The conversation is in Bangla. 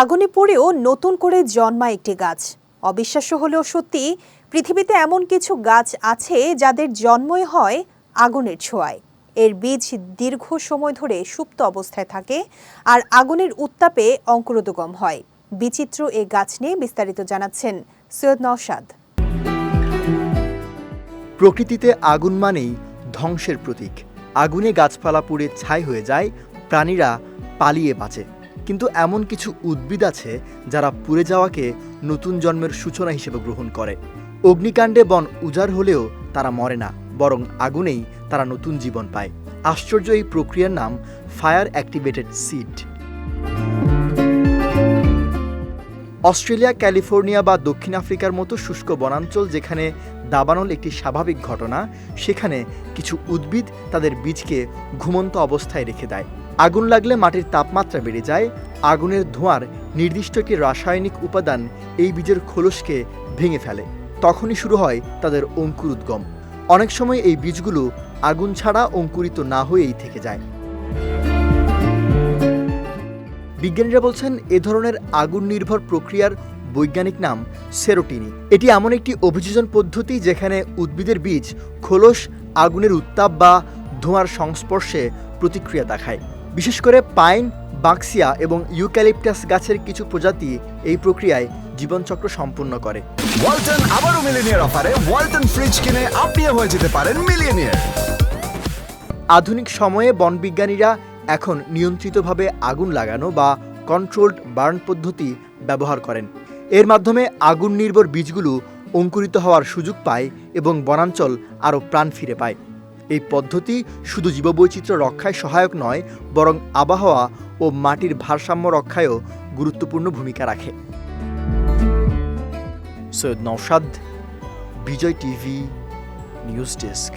আগুনে পড়েও নতুন করে জন্মায় একটি গাছ। অবিশ্বাস্য হলেও সত্যি, পৃথিবীতে এমন কিছু গাছ আছে যাদের জন্মই হয় আগুনের ছোঁয়ায়। এর বীজ দীর্ঘ সময় ধরে সুপ্ত অবস্থায় থাকে আর আগুনের উত্তাপে অঙ্কুরোদগম হয়। বিচিত্র এ গাছ নিয়ে বিস্তারিত জানাচ্ছেন সৈয়দ নওশাদ। প্রকৃতিতে আগুন মানেই ধ্বংসের প্রতীক। আগুনে গাছপালা পুড়ে ছাই হয়ে যায়, প্রাণীরা পালিয়ে বাঁচে। কিন্তু এমন কিছু উদ্ভিদ আছে যারা পুড়ে যাওয়াকে নতুন জন্মের সূচনা হিসেবে গ্রহণ করে। অগ্নিকাণ্ডে বন উজাড় হলেও তারা মরে না, বরং আগুনেই তারা নতুন জীবন পায়। আশ্চর্য এই প্রক্রিয়ার নাম fire activated seed. Australia, California বা দক্ষিণ আফ্রিকার মতো শুষ্ক বনাঞ্চল যেখানে দাবানল একটি স্বাভাবিক ঘটনা, সেখানে কিছু উদ্ভিদ তাদের বীজকে ঘুমন্ত অবস্থায় রেখে দেয়। আগুন লাগলে মাটির তাপমাত্রা বেড়ে যায়, আগুনের ধোঁয়ার নির্দিষ্ট একটি রাসায়নিক উপাদান এই বীজের খোলসকে ভেঙে ফেলে। তখনই শুরু হয় তাদের অঙ্কুর উদ্গম। অনেক সময় এই বীজগুলো আগুন ছাড়া অঙ্কুরিত না হয়েই থেকে যায়। বিজ্ঞানীরা বলছেন, এ ধরনের আগুন নির্ভর প্রক্রিয়ার বৈজ্ঞানিক নাম সেরোটিনি। এটি এমন একটি অভিযোজন পদ্ধতি যেখানে উদ্ভিদের বীজ খোলস, আগুনের উত্তাপ বা ধোঁয়ার সংস্পর্শে প্রতিক্রিয়া দেখায়। বিশেষ করে পাইন বাক্সিয়া এবং ইউক্যালিপটাস গাছের কিছু প্রজাতি এই প্রক্রিয়ায় জীবনচক্র সম্পূর্ণ করে। ওয়ালটন আবারও মিলিনিয়ার অফারে ওয়ালটন ফ্রিজ কিনে আপনিও হয়ে যেতে পারেন মিলিয়নিয়ার আধুনিক সময়ে বনবিজ্ঞানীরা এখন নিয়ন্ত্রিতভাবে আগুন লাগানো বা কন্ট্রোলড বার্ন পদ্ধতি ব্যবহার করেন। এর মাধ্যমে আগুন নির্ভর বীজগুলো অঙ্কুরিত হওয়ার সুযোগ পায় এবং বনাঞ্চল আরও প্রাণ ফিরে পায়। এই পদ্ধতি শুধু জীববৈচিত্র্য রক্ষায় সহায়ক নয়, বরং আবহাওয়া ও মাটির ভারসাম্য রক্ষায়ও গুরুত্বপূর্ণ ভূমিকা রাখে। Syed Naushad Vijay TV, news desk.